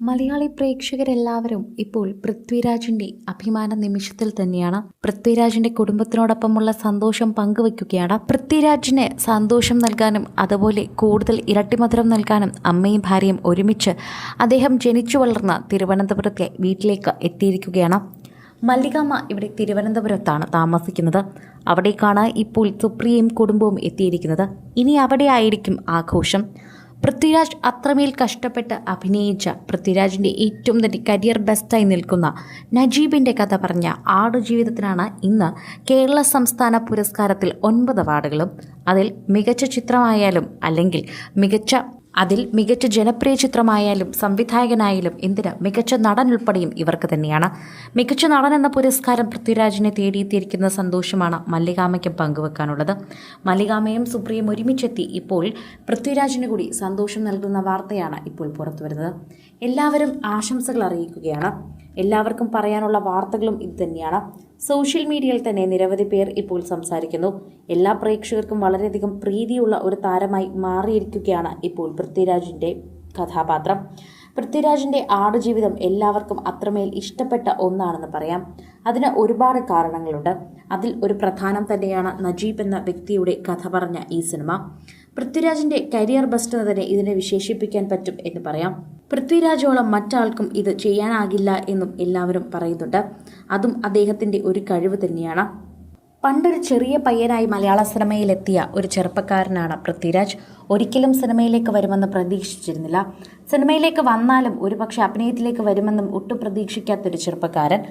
മലയാളി പ്രേക്ഷകരെല്ലാവരും ഇപ്പോൾ പൃഥ്വിരാജിന്റെ അഭിമാന നിമിഷത്തിൽ തന്നെയാണ്. പൃഥ്വിരാജിന്റെ കുടുംബത്തിനോടൊപ്പമുള്ള സന്തോഷം പങ്കുവെക്കുകയാണ് പൃഥ്വിരാജിന് സന്തോഷം നൽകാനും അതുപോലെ കൂടുതൽ ഇരട്ടിമധുരം നൽകാനും അമ്മയും ഭാര്യയും ഒരുമിച്ച് അദ്ദേഹം ജനിച്ചു വളർന്ന തിരുവനന്തപുരത്തെ വീട്ടിലേക്ക് എത്തിയിരിക്കുകയാണ്. മല്ലികാമ്മ ഇവിടെ തിരുവനന്തപുരത്താണ് താമസിക്കുന്നത്. അവിടേക്കാണ് ഇപ്പോൾ സുപ്രിയയും കുടുംബവും എത്തിയിരിക്കുന്നത്. ഇനി അവിടെയായിരിക്കും ആഘോഷം. പൃഥ്വിരാജ് അത്രമേൽ കഷ്ടപ്പെട്ട് അഭിനയിച്ച പൃഥ്വിരാജിന്റെ ഏറ്റവും തന്നെ കരിയർ ബെസ്റ്റായി നിൽക്കുന്ന നജീബിന്റെ കഥ പറഞ്ഞ ആടുജീവിതത്തിനാണ് ഇന്ന് കേരള സംസ്ഥാന പുരസ്കാരത്തിൽ ഒൻപത് അവാർഡുകളും. അതിൽ മികച്ച ചിത്രമായാലും അല്ലെങ്കിൽ മികച്ച അതിൽ മികച്ച ജനപ്രിയ ചിത്രമായാലും സംവിധായകനായാലും എന്തിന് മികച്ച നടൻ ഉൾപ്പെടെയും ഇവർക്ക് തന്നെയാണ്. മികച്ച നടൻ എന്ന പുരസ്കാരം പൃഥ്വിരാജിനെ തേടിയെത്തിയിരിക്കുന്ന സന്തോഷമാണ് മല്ലികാമയ്ക്കും പങ്കുവെക്കാനുള്ളത്. മല്ലികാമയും സുപ്രിയും ഒരുമിച്ചെത്തി ഇപ്പോൾ പൃഥ്വിരാജിന് കൂടി സന്തോഷം നൽകുന്ന വാർത്തയാണ് ഇപ്പോൾ പുറത്തുവരുന്നത്. എല്ലാവരും ആശംസകൾ അറിയിക്കുകയാണ്. എല്ലാവർക്കും പറയാനുള്ള വാർത്തകളും ഇതുതന്നെയാണ് സോഷ്യൽ മീഡിയയിൽ തന്നെ നിരവധി പേർ ഇപ്പോൾ സംസാരിക്കുന്നു. എല്ലാ പ്രേക്ഷകർക്കും വളരെയധികം പ്രീതിയുള്ള ഒരു താരമായി മാറിയിരിക്കുകയാണ് ഇപ്പോൾ പൃഥ്വിരാജിന്റെ കഥാപാത്രം. പൃഥ്വിരാജിന്റെ ആടുജീവിതം എല്ലാവർക്കും അത്രമേൽ ഇഷ്ടപ്പെട്ട ഒന്നാണെന്ന് പറയാം. അതിന് ഒരുപാട് കാരണങ്ങളുണ്ട്. അതിൽ ഒരു പ്രധാനം തന്നെയാണ് നജീബ് എന്ന വ്യക്തിയുടെ കഥ പറഞ്ഞ ഈ സിനിമ. പൃഥ്വിരാജിന്റെ കരിയർ ബെസ്റ്റ് തന്നെ ഇതിനെ വിശേഷിപ്പിക്കാൻ പറ്റും എന്ന് പറയാം. പൃഥ്വിരാജോളം മറ്റാൾക്കും ഇത് ചെയ്യാനാകില്ല എന്നും എല്ലാവരും പറയുന്നുണ്ട്. അതും അദ്ദേഹത്തിന്റെ ഒരു കഴിവ് തന്നെയാണ്. പണ്ടൊരു ചെറിയ പയ്യനായി മലയാള സിനിമയിലെത്തിയ ഒരു ചെറുപ്പക്കാരനാണ് പൃഥ്വിരാജ്. ഒരിക്കലും സിനിമയിലേക്ക് വരുമെന്ന് പ്രതീക്ഷിച്ചിരുന്നില്ല. സിനിമയിലേക്ക് വന്നാലും ഒരുപക്ഷെ അഭിനയത്തിലേക്ക് വരുമെന്നും ഒട്ടും പ്രതീക്ഷിക്കാത്തൊരു ചെറുപ്പക്കാരൻ.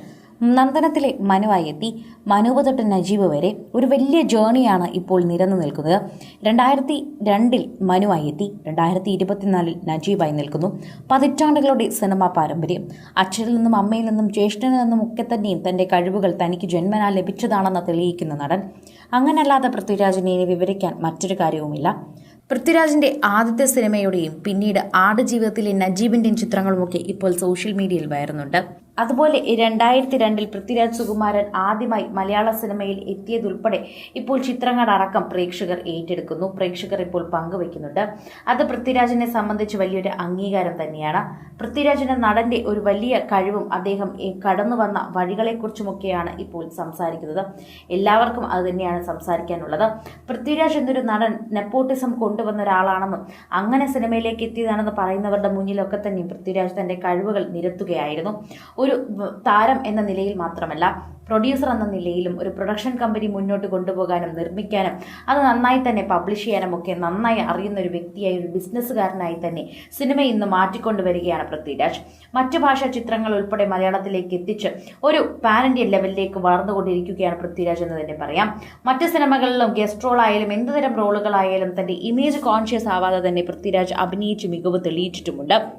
നന്ദനത്തിലെ മനുവായി എത്തി. മനുവ് തൊട്ട് നജീബ് വരെ ഒരു വലിയ ജേണിയാണ് ഇപ്പോൾ നിരന്നു നിൽക്കുന്നത്. രണ്ടായിരത്തി രണ്ടിൽ മനുവായി എത്തി. രണ്ടായിരത്തി ഇരുപത്തിനാലിൽ നജീബായി നിൽക്കുന്നു. പതിറ്റാണ്ടുകളുടെ സിനിമാ പാരമ്പര്യം. അച്ഛനിൽ നിന്നും അമ്മയിൽ നിന്നും ജ്യേഷ്ഠനിൽ നിന്നും ഒക്കെ തന്നെയും തന്റെ കഴിവുകൾ തനിക്ക് ജന്മനാൽ ലഭിച്ചതാണെന്ന് തെളിയിക്കുന്ന നടൻ. അങ്ങനല്ലാതെ പൃഥ്വിരാജിനെ വിവരിക്കാൻ മറ്റൊരു കാര്യവുമില്ല. പൃഥ്വിരാജിന്റെ ആദ്യത്തെ സിനിമയുടെയും പിന്നീട് ആടുജീവിതത്തിലെ നജീബിന്റെയും ചിത്രങ്ങളുമൊക്കെ ഇപ്പോൾ സോഷ്യൽ മീഡിയയിൽ വരുന്നുണ്ട് അതുപോലെ രണ്ടായിരത്തി രണ്ടിൽ പൃഥ്വിരാജ് സുകുമാരൻ ആദ്യമായി മലയാള സിനിമയിൽ എത്തിയതുൾപ്പെടെ ഇപ്പോൾ ചിത്രങ്ങളടക്കം പ്രേക്ഷകർ ഏറ്റെടുക്കുന്നു. പ്രേക്ഷകർ ഇപ്പോൾ പങ്കുവയ്ക്കുന്നുണ്ട്. അത് പൃഥ്വിരാജിനെ സംബന്ധിച്ച് വലിയൊരു അംഗീകാരം തന്നെയാണ്. പൃഥ്വിരാജിന്റെ നടന്റെ ഒരു വലിയ കഴിവും അദ്ദേഹം കടന്നു വന്ന വഴികളെക്കുറിച്ചുമൊക്കെയാണ് ഇപ്പോൾ സംസാരിക്കുന്നത്. എല്ലാവർക്കും അത് തന്നെയാണ് സംസാരിക്കാനുള്ളത്. പൃഥ്വിരാജ് എന്നൊരു നടൻ നെപ്പോട്ടിസം കൊണ്ടുവന്ന ഒരാളാണെന്നും അങ്ങനെ സിനിമയിലേക്ക് എത്തിയതാണെന്ന് പറയുന്നവരുടെ മുന്നിലൊക്കെ തന്നെ പൃഥ്വിരാജ് തന്റെ കഴിവുകൾ നിരത്തുകയായിരുന്നു. ഒരു താരം എന്ന നിലയിൽ മാത്രമല്ല പ്രൊഡ്യൂസർ എന്ന നിലയിലും ഒരു പ്രൊഡക്ഷൻ കമ്പനി മുന്നോട്ട് കൊണ്ടുപോകാനും നിർമ്മിക്കാനും അത് നന്നായി തന്നെ പബ്ലിഷ് ചെയ്യാനും ഒക്കെ നന്നായി അറിയുന്ന ഒരു വ്യക്തിയായി ഒരു ബിസിനസ്സുകാരനായി തന്നെ സിനിമ ഇന്ന് മാറ്റിക്കൊണ്ടുവരികയാണ് പൃഥ്വിരാജ്. മറ്റു ഭാഷാ ചിത്രങ്ങൾ ഉൾപ്പെടെ മലയാളത്തിലേക്ക് എത്തിച്ച് ഒരു പാൻ ഇന്ത്യൻ ലെവലിലേക്ക് വളർന്നുകൊണ്ടിരിക്കുകയാണ് പൃഥ്വിരാജ് എന്ന് തന്നെ പറയാം. മറ്റ് സിനിമകളിലും ഗസ്റ്റ് റോൾ ആയാലും എന്തുതരം റോളുകളായാലും തന്റെ ഇമേജ് കോൺഷ്യസ് ആവാതെ തന്നെ പൃഥ്വിരാജ് അഭിനയിച്ച് മികവ് തെളിയിച്ചിട്ടുമുണ്ട്.